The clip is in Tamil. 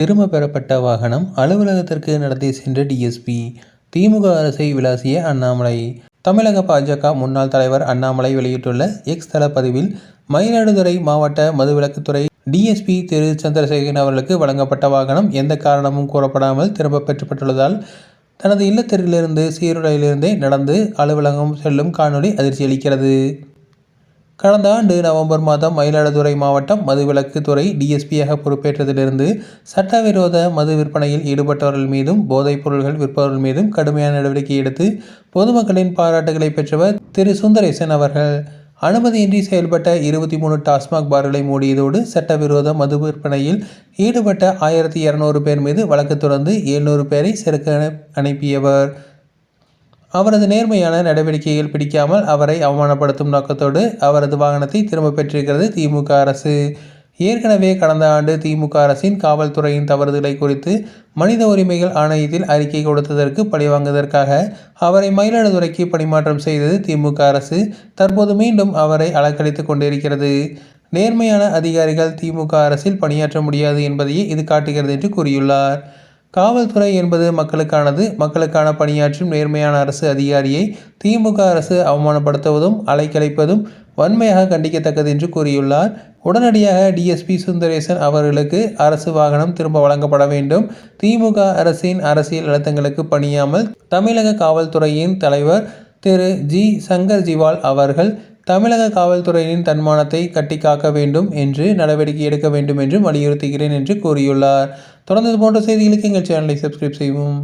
திரும்ப பெறப்பட்ட வாகனம் அலுவலகத்திற்கு நடத்தி சென்ற டிஎஸ்பி திமுக அரசை விளாசிய அண்ணாமலை. தமிழக பாஜக முன்னாள் தலைவர் அண்ணாமலை வெளியிட்டுள்ள எக்ஸ் தள பதிவில் மயிலாடுதுறை மாவட்ட மதுவிலக்குத்துறை டிஎஸ்பி திரு. சந்திரசேகரன் அவர்களுக்கு வழங்கப்பட்ட வாகனம் எந்த காரணமும் கூறப்படாமல் திரும்ப பெற்றப்பட்டுள்ளதால் தனது இல்லத்திலிருந்து சீருடையிலிருந்தே நடந்து அலுவலகம் செல்லும் காணொலி அதிர்ச்சியளிக்கிறது. கடந்த ஆண்டு நவம்பர் மாதம் மயிலாடுதுறை மாவட்டம் மதுவிலக்குத்துறை டிஎஸ்பியாக பொறுப்பேற்றதிலிருந்து சட்டவிரோத மது விற்பனையில் ஈடுபட்டவர்கள் மீதும் போதைப் பொருள்கள் விற்பவர்கள் மீதும் கடுமையான நடவடிக்கை எடுத்து பொதுமக்களின் பாராட்டுகளை பெற்றவர் திரு. சுந்தரேசன் அவர்கள். அனுமதியின்றி செயல்பட்ட இருபத்தி மூணு டாஸ்மாக் பார்களை மூடியதோடு சட்டவிரோத மது விற்பனையில் ஈடுபட்ட ஆயிரத்தி இரநூறு பேர் மீது வழக்கு தொடர்ந்து எழுநூறு பேரை சிறைக்கு அனுப்பியவர். அவரது நேர்மையான நடவடிக்கைகள் பிடிக்காமல் அவரை அவமானப்படுத்தும் நோக்கத்தோடு அவரது வாகனத்தை திரும்ப பெற்றிருக்கிறது திமுக அரசு. ஏற்கனவே கடந்த ஆண்டு திமுக அரசின் காவல்துறையின் தவறுதலை குறித்து மனித உரிமைகள் ஆணையத்தில் அறிக்கை கொடுத்ததற்கு பழிவாங்குவதற்காக அவரை மயிலாடுதுறைக்கு பணிமாற்றம் செய்தது திமுக அரசு. தற்போது மீண்டும் அவரை அலக்கழித்து கொண்டிருக்கிறது. நேர்மையான அதிகாரிகள் திமுக அரசில் பணியாற்ற முடியாது என்பதையே இது காட்டுகிறது என்று கூறியுள்ளார். காவல்துறை என்பது மக்களுக்கானது. மக்களுக்கான பணியாற்றும் நேர்மையான அரசு அதிகாரியை திமுக அரசு அவமானப்படுத்துவதும் அலைக்கழிப்பதும் வன்மையாக கண்டிக்கத்தக்கது என்று கூறியுள்ளார். உடனடியாக டிஎஸ்பி சுந்தரேசன் அவர்களுக்கு அரசு வாகனம் திரும்ப வழங்கப்பட வேண்டும். திமுக அரசின் அரசியல் அழுத்தங்களுக்கு பணியாமல் தமிழக காவல்துறையின் தலைவர் திரு. ஜி. சங்கர் ஜிவால் அவர்கள் தமிழக காவல்துறையின் தன்மானத்தை கட்டிக்காக்க வேண்டும் என்று நடவடிக்கை எடுக்க வேண்டும் என்று வலியுறுத்துகிறேன் என்று கூறியுள்ளார். தொடர்ந்து போன்ற செய்திகளுக்கு எங்கள் சேனலை சப்ஸ்கிரைப் செய்வோம்